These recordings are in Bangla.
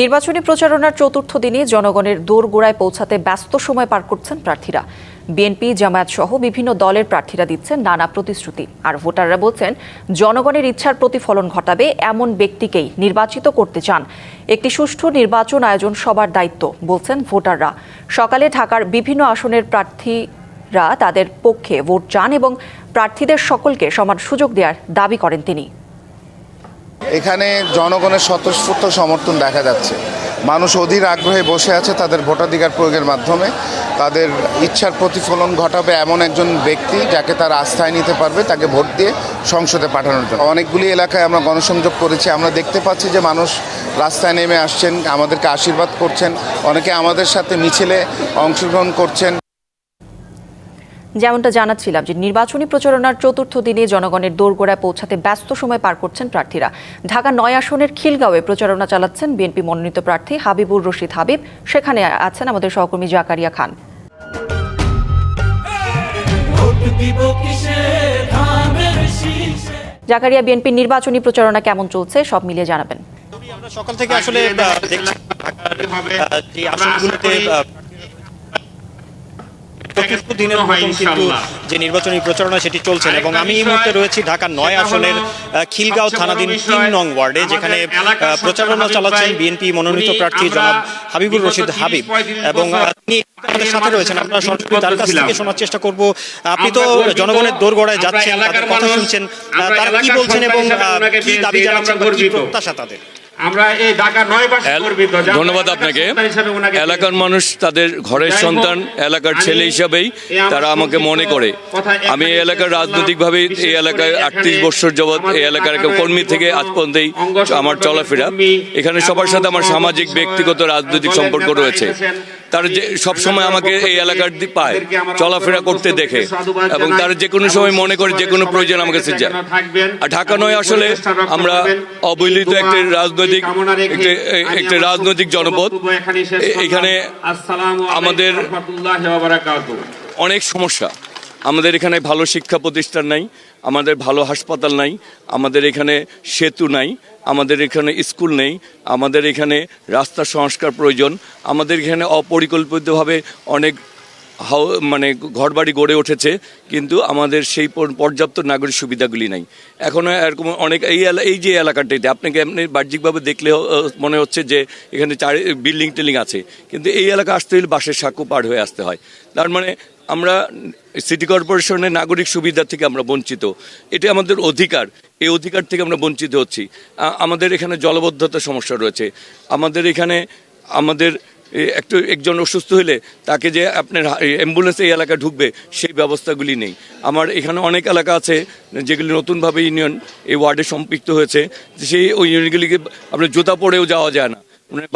নির্বাচনী প্রচারণার চতুর্থ দিনে জনগণের দোরগোড়ায় পৌঁছাতে ব্যস্ত সময় পার করছেন প্রার্থীরা। বিএনপি, জামায়াত সহ বিভিন্ন দলের প্রার্থীরা দিচ্ছেন নানা প্রতিশ্রুতি। আর ভোটাররা বলছেন, জনগণের ইচ্ছার প্রতিফলন ঘটাবে এমন ব্যক্তিকেই নির্বাচিত করতে চান। একটি সুষ্ঠু নির্বাচন আয়োজন সবার দায়িত্ব, বলছেন ভোটাররা। সকালে ঢাকার বিভিন্ন আসনের প্রার্থীরা তাদের পক্ষে ভোট চান এবং প্রার্থীদের সকলকে সমান সুযোগ দেওয়ার দাবি করেন তিনি। এখানে জনগণের স্বতঃস্ফূর্ত সমর্থন দেখা যাচ্ছে। মানুষ অধীর আগ্রহে বসে আছে তাদের ভোটাধিকার প্রয়োগের মাধ্যমে। তাদের ইচ্ছার প্রতিফলন ঘটাবে এমন একজন ব্যক্তি যাকে তারা আস্থায় নিতে পারবে, তাকে ভোট দিয়ে সংসদে পাঠানোর জন্য। অনেকগুলি এলাকায় আমরা গণসংযোগ করেছি। আমরা দেখতে পাচ্ছি যে মানুষ রাস্তায় নেমে আসছেন, আমাদেরকে আশীর্বাদ করছেন, অনেকে আমাদের সাথে মিছিলে অংশগ্রহণ করছেন। যেমনটা জানাচ্ছিলাম যে নির্বাচনী প্রচারণার চতুর্থ দিনে জনগণের দোরগোড়ায় পৌঁছাতে ব্যস্ত সময় পার করছেন প্রার্থীরা। ঢাকা নয় আসনের খিলগাঁওয়ে প্রচারণা চালাচ্ছেন বিএনপি মনোনীত প্রার্থী হাবিবুর রশিদ হাবিব। সেখানে আছেন আমাদের সহকর্মী জাকারিয়া খান। জাকারিয়া বিএনপির নির্বাচনী প্রচারণা কেমন চলছে? সব মিলিয়ে জানাবেন। আমরা সকাল থেকে আসলে দেখছি যে আসনগুলোতে দিনের মতন কিন্তু যে নির্বাচনী প্রচারণা সেটি চলছে এবং আমি এই মুহূর্তে রয়েছি ঢাকার নয় আসনের খিলগাঁও থানাধীন তিন নং ওয়ার্ডে যেখানে প্রচারণা চালাচ্ছেন বিএনপি মনোনীত প্রার্থী জনাব হাবিবুর রশিদ হাবিব। এবং তিনি আমাদের সাথে রয়েছেন। আমরা সরাসরি তার কাছ থেকে শোনার চেষ্টা করব। আপনি তো জনগণের দোরগড়ায় যাচ্ছেন তাদের কথা শুনছেন। তারা কি বলছেন এবং কি দাবি জানাচ্ছেন কি প্রত্যাশা তাদের? আমরা এই ঢাকা নয় ধন্যবাদ আপনাকে। এলাকার মানুষ তাদের ঘরের সন্তান এলাকার ছেলে হিসাবেই তারা আমাকে মনে করে। আমি এই এলাকার। রাজনৈতিকভাবে এই এলাকায় আটত্রিশ বছর যাবৎ এই এলাকার কর্মী থেকে আজ পর্যন্তই আমার চলাফেরা। এখানে সবার সাথে আমার সামাজিক ব্যক্তিগত রাজনৈতিক সম্পর্ক রয়েছে। তারা যে সব সময় আমাকে এই এলাকার পায় চলাফেরা করতে দেখে এবং তার যে কোনো সময় মনে করে যে কোনো প্রয়োজন আমার কাছে যায় আর ঢাকা নয় আসলে আমরা অবহেলিত একটি রাজনৈতিক একটি রাজনৈতিক জনপদ। এখানে আমাদের। অনেক সমস্যা আমাদের এখানে ভালো শিক্ষা প্রতিষ্ঠান নাই, আমাদের ভালো হাসপাতাল নাই, আমাদের এখানে সেতু নাই, আমাদের এখানে স্কুল নেই, আমাদের এখানে রাস্তা সংস্কার প্রয়োজন, আমাদের এখানে অপরিকল্পিতভাবে অনেক হাও মানে ঘরবাড়ি গড়ে উঠেছে, কিন্তু আমাদের সেই পর্যাপ্ত নাগরিক সুবিধাগুলি নাই। এখনও এরকম অনেক এই এই যে এলাকাটিতে, আপনাকে এমনি বাহ্যিকভাবে দেখলে মনে হচ্ছে যে এখানে চারি বিল্ডিং টিল্ডিং আছে, কিন্তু এই এলাকা আসতে হলে বাসের সাঁকো পার হয়ে আসতে হয়। তার মানে আমরা সিটি কর্পোরেশনের নাগরিক সুবিধা থেকে আমরা বঞ্চিত। এটা আমাদের অধিকার। এই অধিকার থেকে আমরা বঞ্চিত হচ্ছি। আমাদের এখানে জলবদ্ধতার সমস্যা রয়েছে। আমাদের এখানে, আমাদের একটু, একজন অসুস্থ হলে তাকে যে আপনার অ্যাম্বুলেন্স এই এলাকায় ঢুকবে, সেই ব্যবস্থাগুলি নেই। আমার এখানে অনেক এলাকা আছে, যেগুলি নতুনভাবে ইউনিয়ন এই ওয়ার্ডে সম্পৃক্ত হয়েছে। সেই ওই ইউনিয়নগুলিকে আপনার জুতা পরেও যাওয়া যায় না। মানে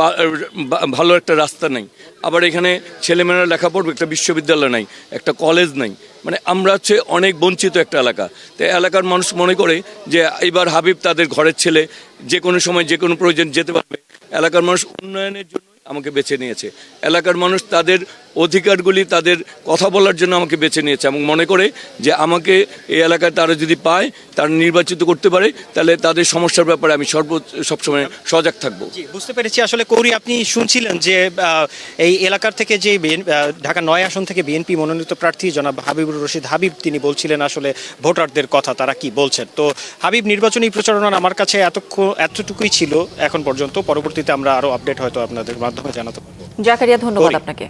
ভালো একটা রাস্তা নেই। আবার এখানে ছেলেমেয়েরা লেখা পড়বে, একটা বিশ্ববিদ্যালয় নাই, একটা কলেজ নাই। মানে আমরা হচ্ছে অনেক বঞ্চিত একটা এলাকা। তো এলাকার মানুষ মনে করে যে এবার হাবিব তাদের ঘরের ছেলে, যে কোনো সময় যে কোনো প্রয়োজন যেতে পারবে। এলাকার মানুষ উন্নয়নের জন্য আমাকে বেছে নিয়েছে। এলাকার মানুষ তাদের অধিকারগুলি, তাদের কথা বলার জন্য আমাকে বেছে নিয়েছে এবং মনে করে যে আমাকে এই এলাকায় তারা যদি পায়, তারা নির্বাচিত করতে পারে, তাহলে তাদের সমস্যার ব্যাপারে আমি সর্ব, সবসময় সজাগ থাকব। বুঝতে পেরেছি। আসলে কৌরি, আপনি শুনছিলেন যে এই এলাকার থেকে যে ঢাকা নয় আসন থেকে বিএনপি মনোনীত প্রার্থী জনাব হাবিবুর রশিদ হাবিব, তিনি বলছিলেন আসলে ভোটারদের কথা, তারা কি বলছেন? তো হাবিব, নির্বাচনী প্রচারণা আমার কাছে এতক্ষণ, এতটুকুই ছিল এখন পর্যন্ত। পরবর্তীতে আমরা আরও আপডেট হয়তো আপনাদের মাধ্যমে জানাতে পারব। জাকারিয়া ধন্যবাদ আপনাকে।